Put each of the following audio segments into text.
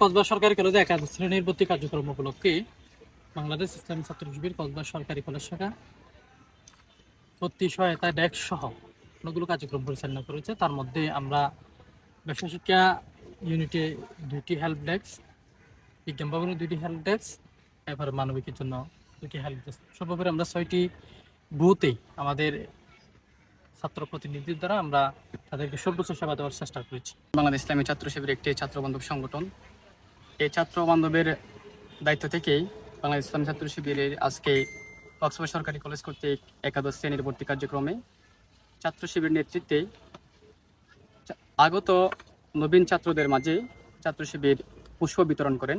কসবা সরকারি কলেজে একাদশ শ্রেণির ভর্তি কার্যক্রম উপলক্ষে বাংলাদেশ ইসলামী ছাত্র শিবির কসবা সরকারি কলেজ শাখা ভর্তি সহায়তা ডেস্ক সহ অনেকগুলো কার্যক্রম পরিচালনা করেছে। তার মধ্যে আমরা ব্যবসা শিক্ষা ইউনিটে দুইটি হেল্প ডেস্ক, বিজ্ঞান ভবনে দুইটি হেল্প ডেস্ক, এরপরে মানবিকের জন্য দুটি হেল্প ডেস্ক। সর্বোপরি আমরা ছয়টি বুথেই আমাদের ছাত্র প্রতিনিধির দ্বারা আমরা তাদেরকে সর্বোচ্চ সেবা দেওয়ার চেষ্টা করেছি। বাংলাদেশ ইসলামী ছাত্র শিবির একটি ছাত্র বান্ধব সংগঠন এই ছাত্র বান্ধবের দায়িত্ব থেকেই বাংলাদেশ ইসলামী ছাত্র শিবিরের আজকে কক্সবাজার সরকারি কলেজ কর্তৃক একাদশ শ্রেণির ভর্তি কার্যক্রমে ছাত্র শিবির নেতৃত্বে আগত নবীন ছাত্রদের মাঝে ছাত্র শিবির পুষ্প বিতরণ করেন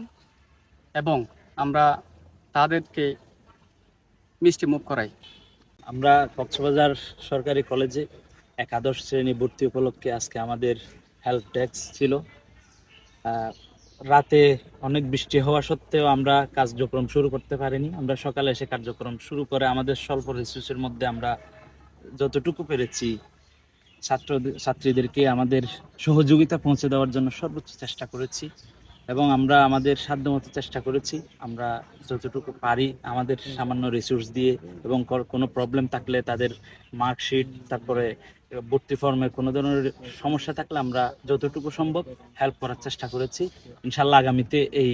এবং আমরা তাদেরকে মিষ্টি মুখ করাই। আমরা কক্সবাজার সরকারি কলেজে একাদশ শ্রেণি ভর্তি উপলক্ষে আজকে আমাদের হেল্প ডেস্ক ছিল। রাতে অনেক বৃষ্টি হওয়া সত্ত্বেও আমরা কার্যক্রম শুরু করতে পারিনি। আমরা সকালে এসে কার্যক্রম শুরু করে আমাদের স্বল্প রিসোর্সের মধ্যে আমরা যতটুকু পেরেছি ছাত্র ছাত্রীদেরকে আমাদের সহযোগিতা পৌঁছে দেওয়ার জন্য সর্বোচ্চ চেষ্টা করেছি এবং আমরা আমাদের সাধ্যমতো চেষ্টা করেছি। আমরা যতটুকু পারি আমাদের সামান্য রিসোর্স দিয়ে এবং কোনো প্রবলেম থাকলে তাদের মার্কশিট তারপরে ভর্তি ফর্মে কোনো ধরনের সমস্যা থাকলে আমরা যতটুকু সম্ভব হেল্প করার চেষ্টা করেছি। ইনশাল্লাহ আগামীতে এই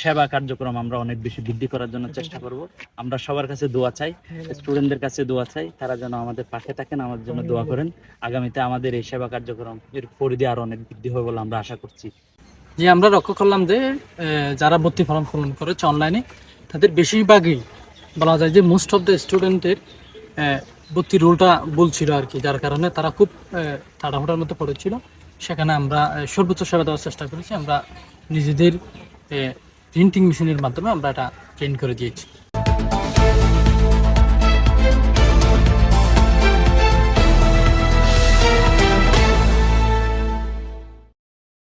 সেবা কার্যক্রম আমরা অনেক বেশি বৃদ্ধি করার জন্য চেষ্টা করব। আমরা সবার কাছে দোয়া চাই স্টুডেন্টদের কাছে দোয়া চাই, তারা যেন আমাদের পাশে থাকেন, আমাদের জন্য দোয়া করেন। আগামীতে আমাদের এই সেবা কার্যক্রম এর পরিধি আরও অনেক বৃদ্ধি হবে বলে আমরা আশা করছি। যে আমরা লক্ষ্য করলাম যে যারা ভর্তি ফর্ম পূরণ করেছে অনলাইনে তাদের বেশিরভাগই বলা যায় যে মোস্ট অফ দ্য স্টুডেন্টের ভর্তি রোলটা বলছিল আর কি, যার কারণে তারা খুব তাড়াহুড়ার মধ্যে পড়েছিল। সেখানে আমরা সর্বোচ্চ সেবা দেওয়ার চেষ্টা করেছি। আমরা নিজেদের প্রিন্টিং মেশিনের মাধ্যমে আমরা এটা প্রিন্ট করে দিয়েছি।